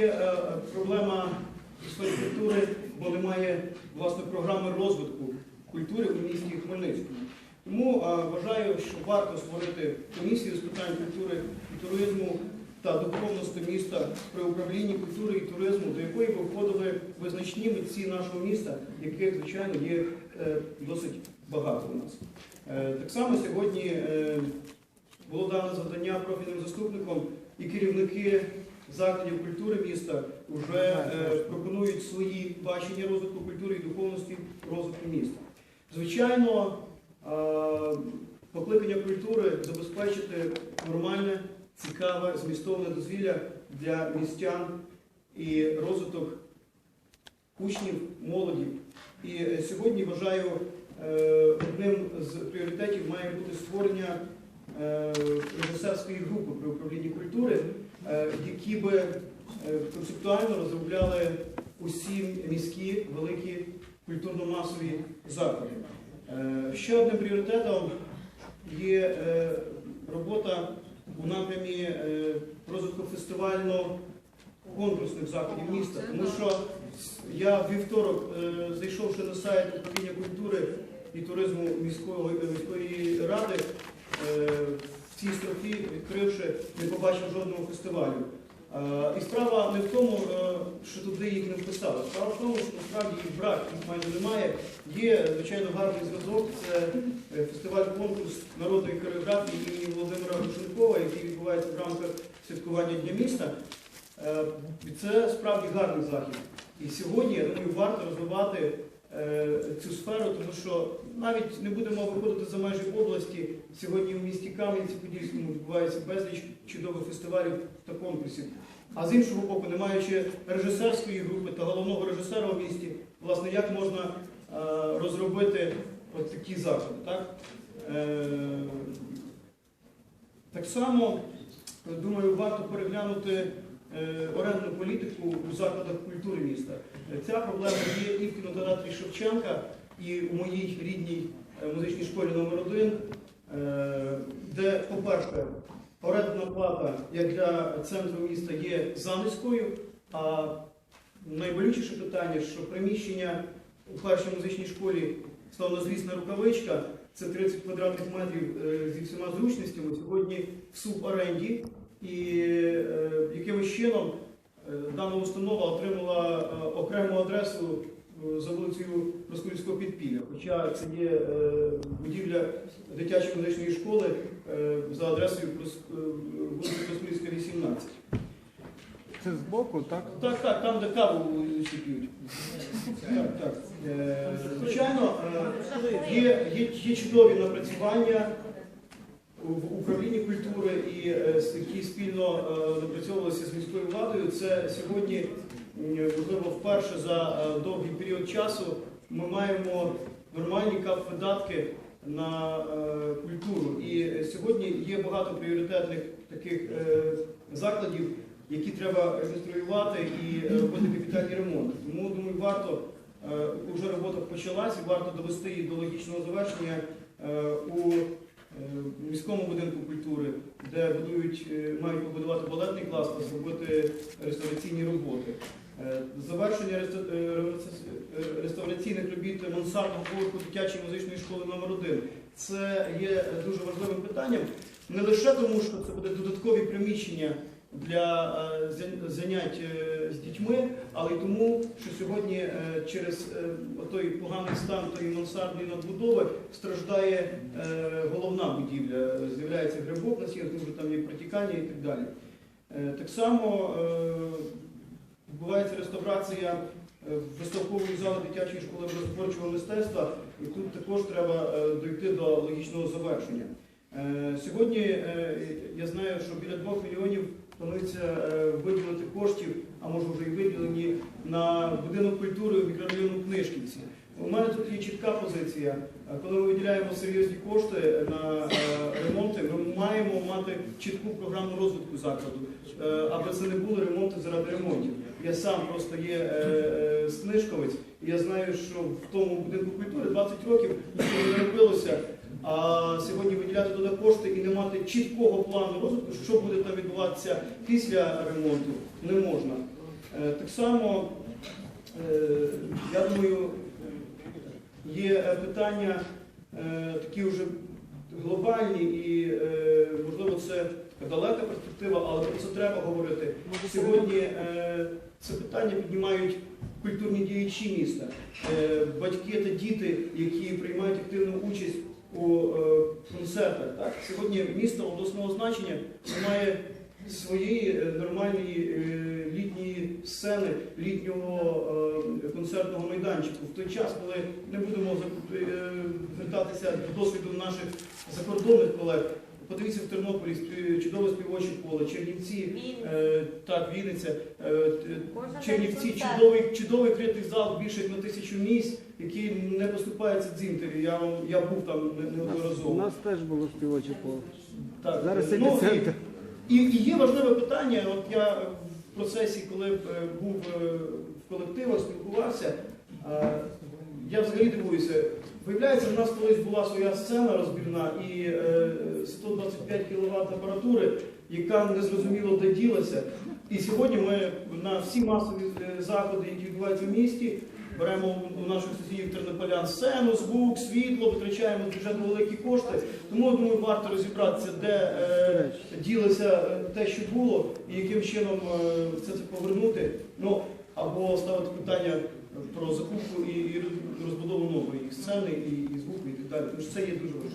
є е, проблема в сфері культури, бо немає власне програми розвитку культури у місті Хмельницькому. Тому е, вважаю, що варто створити комісію з питань культури і туризму та духовності міста при управлінні культури і туризму, до якої би входили визначні митці нашого міста, яких, звичайно, є е, досить багато у нас. Е, Так само сьогодні е, було дано завдання профільним заступником і керівники закладів культури міста вже е, пропонують свої бачення розвитку культури і духовності розвитку міста. Звичайно, е, покликання культури забезпечити нормальне, цікаве, змістовне дозвілля для містян і розвиток учнів, молоді. І е, сьогодні вважаю одним з пріоритетів має бути створення режисерської групи при управлінні культури, е, які би е, концептуально розробляли усі міські великі культурно-масові заклади. Е, Ще одним пріоритетом є е, робота у напрямі е, розвитку фестивально-конкурсних заходів міста. Тому що я вівторок, е, зайшовши на сайт управління культури і туризму міської, міської ради, е, в цій строфі, відкривши, не побачив жодного фестивалю. Е, І справа не в тому, е, що туди їх не вписали. Справа в тому, що насправді їх брак, майже немає. Є, звичайно, гарний зв'язок. Це е, фестиваль-конкурс народної хореографії імені Володимира Рушенкова, який відбувається в рамках святкування Дня міста. Е, І це справді гарний захід. І сьогодні, я думаю, варто розвивати е, цю сферу, тому що навіть не будемо виходити за межі області. Сьогодні в місті Кам'янці-Подільському відбувається безліч чудових фестивалів та конкурсів. А з іншого боку, не маючи режисерської групи та головного режисера у місті, власне, як можна е, розробити от такі заходи. Так? Е, так само, думаю, варто переглянути е, орендну політику у закладах культури міста. Ця проблема є і в кінотеатрі Шевченка, і у моїй рідній е, музичній школі номер 1 е, де, по-перше, орендна плата, як для центру міста, є занизькою, а найболючіше питання, що приміщення у першій музичній школі славнозвісна рукавичка, це 30 квадратних метрів е, зі всіма зручностями, сьогодні в суборенді, і якимось чином дана установа отримала окрему адресу за вулицею Проскурівського підпілля. Хоча це є е, будівля дитячої музичної школи е, за адресою е, вулиці Проскурівська, 18. Це збоку, так? Так, так, там, де каву всі п'ють. Так, так. Е, Звичайно, е, є, є, є чудові напрацювання в управлінні культури, і, е, які спільно е, напрацьовувалися з міською владою. Це сьогодні, можливо, вперше за е, довгий період часу ми маємо нормальні кап-видатки на е, культуру. І е, сьогодні є багато пріоритетних таких е, закладів, які треба реконструювати і е, робити капітальні ремонти. Тому думаю, варто е, вже робота почалась, варто довести її до логічного завершення е, у міському будинку культури, де будують, е, мають побудувати балетний клас та зробити реставраційні роботи. Е, Завершення е, реставраційних робіт мансардного поверху дитячої музичної школи номер 1 Це є дуже важливим питанням. Не лише тому, що це буде додаткові приміщення для е, занять е, з дітьми, але й тому, що сьогодні е, через той поганий стан тої мансардної надбудови страждає головна будівля. З'являється грибок на тому що там є протікання і так далі. Так само відбувається реставрація виставкової зали дитячої школи образотворчого мистецтва, і тут також треба дойти до логічного завершення. Сьогодні я знаю, що біля 2 мільйонів планується е, виділити коштів, а може вже і виділені на будинок культури в мікрорайону Книжківці. У мене тут є чітка позиція. Е, Коли ми виділяємо серйозні кошти на е, ремонти, ми маємо мати чітку програму розвитку закладу, аби це не були ремонти заради ремонтів. Я сам просто є книжковець, і я знаю, що в тому будинку культури 20 років не робилося. А сьогодні виділяти туди кошти і не мати чіткого плану розвитку, що буде там відбуватися після ремонту, не можна. Е, Так само, е, я думаю, є питання е, такі вже глобальні і, можливо, це далека перспектива, але про це треба говорити. Сьогодні це питання піднімають культурні діячі міста, батьки та діти, які приймають активну участь у е, концертах. Так? Сьогодні місто обласного значення має своєї е, нормальної е, літньої сцени, літнього концертного майданчику. В той час, коли не будемо звертатися до досвіду наших закордонних колег, подивіться в Тернополі чудове співоче поле, Чернівці, е, так, Вінниця, е, Чернівці, чудовий, чудовий критий зал більше як на тисячу місць, який не поступається дзінтері. Я, я був там не- У нас теж було співоче поле. Так, Зараз е, ну, епіцентр. і, і є важливе питання. От я в процесі, коли е, був е, в колективах, спілкувався, я взагалі дивуюся. Виявляється, в нас колись була своя сцена розбірна і е, 125 кВт апаратури, яка незрозуміло де ділася. І сьогодні ми на всі масові е, заходи, які відбуваються в місті, беремо у наших сусідів тернополян сцену, звук, світло, витрачаємо з бюджету великі кошти. Тому я думаю, варто розібратися, де е, ділося е, те, що було, і яким чином е, все це повернути. Ну або ставити питання про закупку і, розбудову нової і сцени, і звуку, і так далі. Тому що це є дуже важливо.